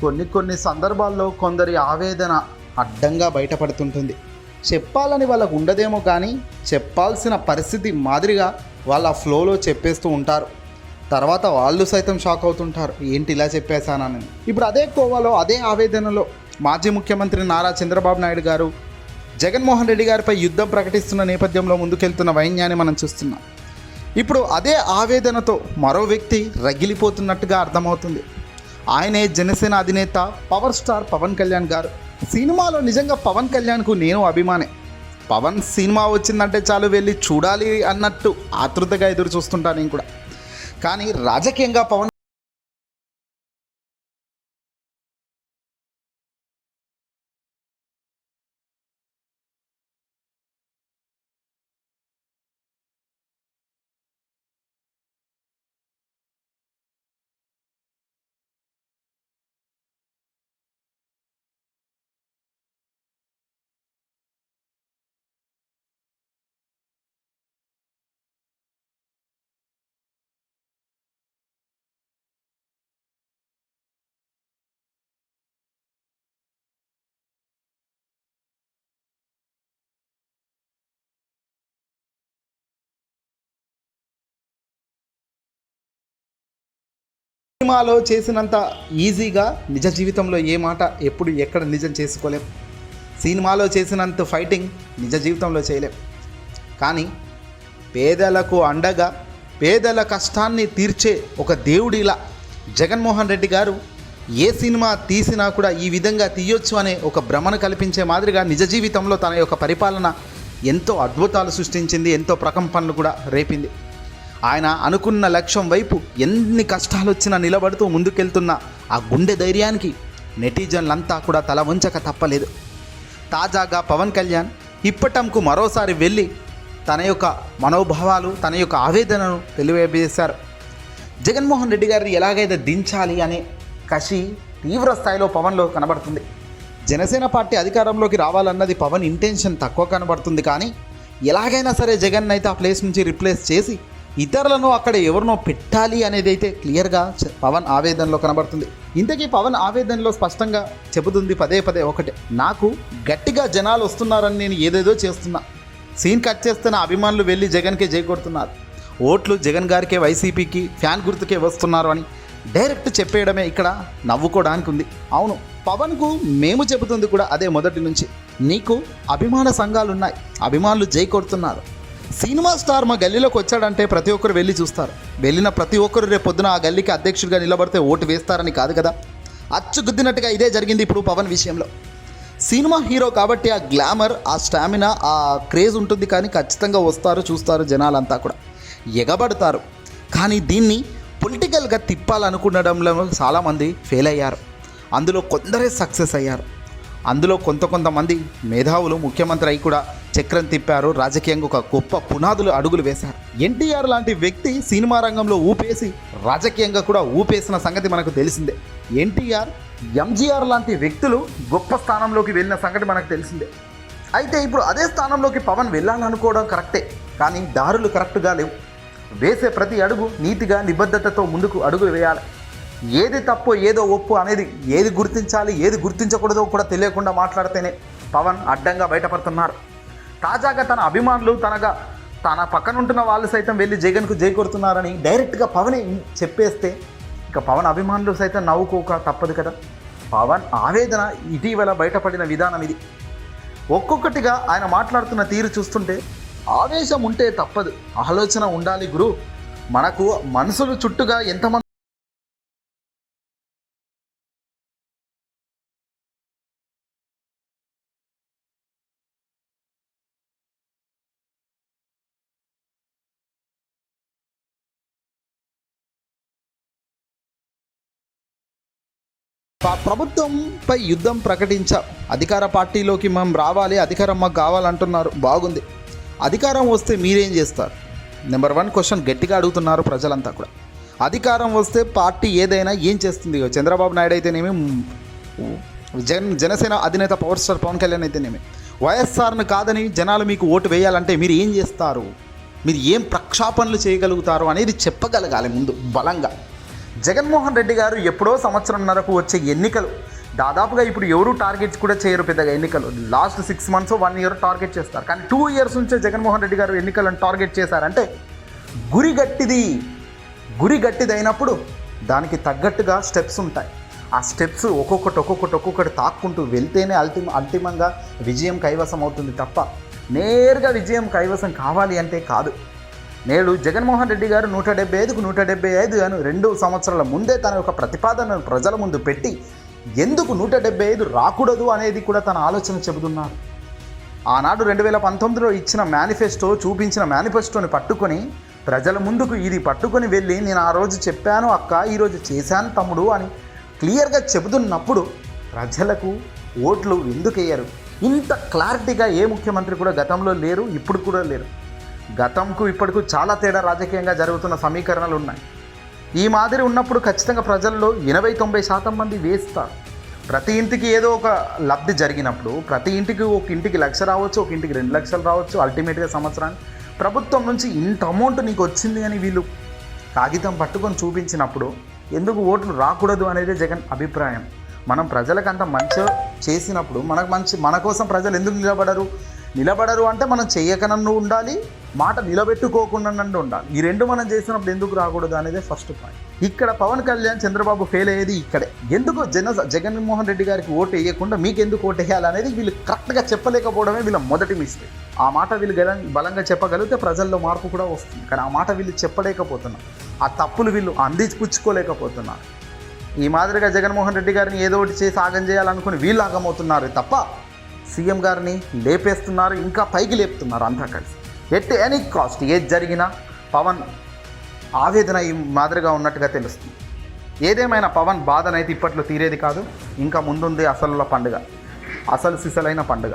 కొన్ని కొన్ని సందర్భాల్లో కొందరి ఆవేదన అడ్డంగా బయటపడుతుంటుంది. చెప్పాలని వాళ్ళకు ఉండదేమో కానీ చెప్పాల్సిన పరిస్థితి మాదిరిగా వాళ్ళ ఫ్లోలో చెప్పేస్తూ ఉంటారు. తర్వాత వాళ్ళు సైతం షాక్ అవుతుంటారు. ఏంటి ఇలా చెప్పేశానని. ఇప్పుడు అదే కోవాలో అదే ఆవేదనలో మాజీ ముఖ్యమంత్రి నారా చంద్రబాబు నాయుడు గారు జగన్మోహన్ రెడ్డి గారిపై యుద్ధం ప్రకటిస్తున్న నేపథ్యంలో ముందుకెళ్తున్న వైన్యాన్ని మనం చూస్తున్నాం. ఇప్పుడు అదే ఆవేదనతో మరో వ్యక్తి రగిలిపోతున్నట్టుగా అర్థమవుతుంది. ఆయనే జనసేన అధినేత పవర్ స్టార్ పవన్ కళ్యాణ్ గారు. సినిమాలో నిజంగా పవన్ కళ్యాణ్కు నేను అభిమానే. పవన్ సినిమా వచ్చిందంటే చాలు వెళ్ళి చూడాలి అన్నట్టు ఆతృతగా ఎదురు చూస్తుంటా నేను కూడా. కానీ రాజకీయంగా పవన్ సినిమాలో చేసినంత ఈజీగా నిజ జీవితంలో ఏ మాట ఎప్పుడు ఎక్కడ నిజం చేసుకోలేం. సినిమాలో చేసినంత ఫైటింగ్ నిజ జీవితంలో చేయలేం. కానీ పేదలకు అండగా పేదల కష్టాన్ని తీర్చే ఒక దేవుడిలా జగన్మోహన్ రెడ్డి గారు ఏ సినిమా తీసినా కూడా ఈ విధంగా తీయొచ్చు అనే ఒక భ్రమను కల్పించే మాదిరిగా నిజ జీవితంలో తన యొక్క పరిపాలన ఎంతో అద్భుతాలు సృష్టించింది ఎంతో ప్రకంపనలు కూడా రేపింది. ఆయన అనుకున్న లక్ష్యం వైపు ఎన్ని కష్టాలు వచ్చినా నిలబడుతూ ముందుకెళ్తున్న ఆ గుండె ధైర్యానికి నెటిజన్లంతా కూడా తల వంచక తప్పలేదు. తాజాగా పవన్ కళ్యాణ్ ఇప్పటంకు మరోసారి వెళ్ళి తన యొక్క మనోభావాలు తన యొక్క ఆవేదనను తెలియజేశారు. జగన్మోహన్ రెడ్డి గారిని ఎలాగైతే దించాలి అనే కసి తీవ్ర స్థాయిలో పవన్లో కనబడుతుంది. జనసేన పార్టీ అధికారంలోకి రావాలన్నది పవన్ ఇంటెన్షన్ తక్కువ కనబడుతుంది కానీ ఎలాగైనా సరే జగన్ అయితే ఆ ప్లేస్ నుంచి రిప్లేస్ చేసి ఇతరులను అక్కడ ఎవరినో పెట్టాలి అనేది అయితే క్లియర్గా పవన్ ఆవేదనలో కనబడుతుంది. ఇంతకీ పవన్ ఆవేదనలో స్పష్టంగా చెబుతుంది పదే పదే ఒకటే. నాకు గట్టిగా జనాలు వస్తున్నారని నేను ఏదేదో చేస్తున్నా. సీన్ కట్ చేస్తున్న అభిమానులు వెళ్ళి జగన్కే జై ఓట్లు జగన్ గారికే వైసీపీకి ఫ్యాన్ గుర్తుకే వస్తున్నారు అని డైరెక్ట్ చెప్పేయడమే ఇక్కడ నవ్వుకోవడానికి ఉంది. అవును పవన్కు మేము చెబుతుంది కూడా అదే మొదటి నుంచి. నీకు అభిమాన సంఘాలు ఉన్నాయి అభిమానులు జై కొడుతున్నారు సినిమా స్టార్ మా గల్లీలోకి వచ్చాడంటే ప్రతి ఒక్కరు వెళ్ళి చూస్తారు. వెళ్ళిన ప్రతి ఒక్కరు రేపు పొద్దున ఆ గల్లీకి అధ్యక్షుడిగా నిలబడితే ఓటు వేస్తారని కాదు కదా? అచ్చుగుద్దినట్టుగా ఇదే జరిగింది ఇప్పుడు పవన్ విషయంలో. సినిమా హీరో కాబట్టి ఆ గ్లామర్ ఆ స్టామినా ఆ క్రేజ్ ఉంటుంది కానీ ఖచ్చితంగా వస్తారు చూస్తారు జనాలంతా కూడా. ఎగబడతారు. కానీ దీన్ని పొలిటికల్గా తిప్పాలనుకునడంలో చాలామంది ఫెయిల్ అయ్యారు. అందులో కొందరే సక్సెస్ అయ్యారు. అందులో కొంత కొంతమంది మేధావులు ముఖ్యమంత్రి అయి కూడా చక్రం తిప్పారు. రాజకీయంగా ఒక గొప్ప పునాదులు అడుగులు వేశారు. ఎన్టీఆర్ లాంటి వ్యక్తి సినిమా రంగంలో ఊపేసి రాజకీయంగా కూడా ఊపేసిన సంగతి మనకు తెలిసిందే. ఎన్టీఆర్ ఎంజీఆర్ లాంటి వ్యక్తులు గొప్ప స్థానంలోకి వెళ్ళిన సంగతి మనకు తెలిసిందే. అయితే ఇప్పుడు అదే స్థానంలోకి పవన్ వెళ్ళాలనుకోవడం కరెక్టే కానీ దారులు కరెక్ట్గా లేవు. వేసే ప్రతి అడుగు నీతిగా నిబద్ధతతో ముందుకు అడుగులు వేయాలి. ఏది తప్పు ఏదో ఒప్పు అనేది ఏది గుర్తించాలి ఏది గుర్తించకూడదో కూడా తెలియకుండా మాట్లాడితేనే పవన్ అడ్డంగా బయటపడుతున్నారు. తాజాగా తన అభిమానులు తనగా తన పక్కన ఉంటున్న వాళ్ళు సైతం వెళ్ళి జగన్కు జై కొడుతున్నారని డైరెక్ట్గా పవనే చెప్పేస్తే ఇక పవన్ అభిమానులు సైతం నవ్వుకోక తప్పదు కదా. పవన్ ఆవేదన ఇటీవల బయటపడిన విధానం ఇది. ఒక్కొక్కటిగా ఆయన మాట్లాడుతున్న తీరు చూస్తుంటే ఆవేశం ఉంటే తప్పదు. ఆలోచన ఉండాలి గురు. మనకు మనసులు చుట్టుగా ఎంతమంది ప్రభుత్వంపై యుద్ధం ప్రకటించ అధికార పార్టీలోకి మనం రావాలి అధికారం మాకు కావాలంటున్నారు. బాగుంది. అధికారం వస్తే మీరేం చేస్తారు? నెంబర్ వన్ క్వశ్చన్ గట్టిగా అడుగుతున్నారు ప్రజలంతా కూడా. అధికారం వస్తే పార్టీ ఏదైనా ఏం చేస్తుంది? చంద్రబాబు నాయుడు అయితేనేమి జన్ జనసేన అధినేత పవర్ స్టార్ పవన్ కళ్యాణ్ అయితేనేమి వైఎస్ఆర్ను కాదని జనాలు మీకు ఓటు వేయాలంటే మీరు ఏం చేస్తారు? మీరు ఏం ప్రక్షాపణలు చేయగలుగుతారు అనేది చెప్పగలగాలి ముందు బలంగా. జగన్మోహన్ రెడ్డి గారు ఎప్పుడో సంవత్సరంన్నరకు వచ్చే ఎన్నికలు. దాదాపుగా ఇప్పుడు ఎవరు టార్గెట్స్ కూడా చేయరు పెద్దగా ఎన్నికలు. Last six months one year target చేస్తారు. కానీ టూ ఇయర్స్ నుంచే జగన్మోహన్ రెడ్డి గారు ఎన్నికలను టార్గెట్ చేశారంటే గురి గట్టిది. గురి గట్టిదైనప్పుడు దానికి తగ్గట్టుగా స్టెప్స్ ఉంటాయి. ఆ స్టెప్స్ ఒక్కొక్కటి ఒక్కొక్కటి ఒక్కొక్కటి తాక్కుంటూ వెళ్తేనే అల్టిమ అంతిమంగా విజయం కైవసం అవుతుంది తప్ప నేరుగా విజయం కైవసం కావాలి అంటే కాదు. నేడు జగన్మోహన్ రెడ్డి గారు నూట డెబ్బై ఐదుకు నూట డెబ్బై ఐదు అని రెండు సంవత్సరాల ముందే తన యొక్క ప్రతిపాదనను ప్రజల ముందు పెట్టి ఎందుకు నూట డెబ్బై ఐదు రాకూడదు అనేది కూడా తన ఆలోచన చెబుతున్నారు. ఆనాడు రెండు వేల పంతొమ్మిదిలో ఇచ్చిన మేనిఫెస్టో చూపించిన మేనిఫెస్టోని పట్టుకొని ప్రజల ముందుకు ఇది పట్టుకొని వెళ్ళి నేను ఆ రోజు చెప్పాను అక్క ఈరోజు చేశాను తమ్ముడు అని క్లియర్గా చెబుతున్నప్పుడు ప్రజలకు ఓట్లు ఎందుకు వేయరు? ఇంత క్లారిటీగా ఏ ముఖ్యమంత్రి కూడా గతంలో లేరు ఇప్పుడు కూడా లేరు. గతంకు ఇప్పటికు చాలా తేడా రాజకీయంగా జరుగుతున్న సమీకరణలు ఉన్నాయి. ఈ మాదిరి ఉన్నప్పుడు ఖచ్చితంగా ప్రజల్లో ఎనభై తొంభై శాతం మంది వేస్తారు. ప్రతి ఇంటికి ఏదో ఒక లబ్ధి జరిగినప్పుడు ప్రతి ఇంటికి ఒక ఇంటికి లక్ష రావచ్చు ఒక ఇంటికి రెండు లక్షలు రావచ్చు అల్టిమేట్గా సంవత్సరానికి. ప్రభుత్వం నుంచి ఇంత అమౌంట్ నీకు వచ్చింది అని వీళ్ళు కాగితం పట్టుకొని చూపించినప్పుడు ఎందుకు ఓట్లు రాకూడదు అనేది జగన్ అభిప్రాయం. మనం ప్రజలకు అంత మంచి చేసినప్పుడు మనకు మంచి మన కోసం ప్రజలు ఎందుకు నిలబడరు? నిలబడరు అంటే మనం చెయ్యకనన్ను ఉండాలి మాట నిలబెట్టుకోకుండా ఉండాలి. ఈ రెండు మనం చేసినప్పుడు ఎందుకు రాకూడదు అనేది ఫస్ట్ పాయింట్ ఇక్కడ పవన్ కళ్యాణ్ చంద్రబాబు ఫెయిల్ అయ్యేది ఇక్కడే. ఎందుకు జన జగన్మోహన్ రెడ్డి గారికి ఓటు వేయకుండా మీకు ఎందుకు ఓటు వేయాలి అనేది వీళ్ళు కరెక్ట్గా చెప్పలేకపోవడమే వీళ్ళ మొదటి మిస్టేక్ ఆ మాట వీళ్ళు గల- బలంగా చెప్పగలిగితే ప్రజల్లో మార్పు కూడా వస్తుంది. కానీ ఆ మాట వీళ్ళు చెప్పలేకపోతున్నారు. ఆ తప్పులు వీళ్ళు అందిపుచ్చుకోలేకపోతున్నారు ఈ మాదిరిగా జగన్మోహన్ రెడ్డి గారిని ఏదో ఒకటి చేసి ఆగం చేయాలనుకుని వీళ్ళు ఆగమవుతున్నారు తప్ప సీఎం గారిని లేపేస్తున్నారు ఇంకా పైకి లేపుతున్నారు అంతా కలిసి. ఎట్ ఎనీ కాస్ట్ ఏది జరిగినా పవన్ ఆవేదన ఈ మాదిరిగా ఉన్నట్టుగా తెలుస్తుంది. ఏదేమైనా పవన్ బాధనైతే ఇప్పట్లో తీరేది కాదు ఇంకా ముందుంది అసలు పండుగ. అసలు సిసలైన పండుగ.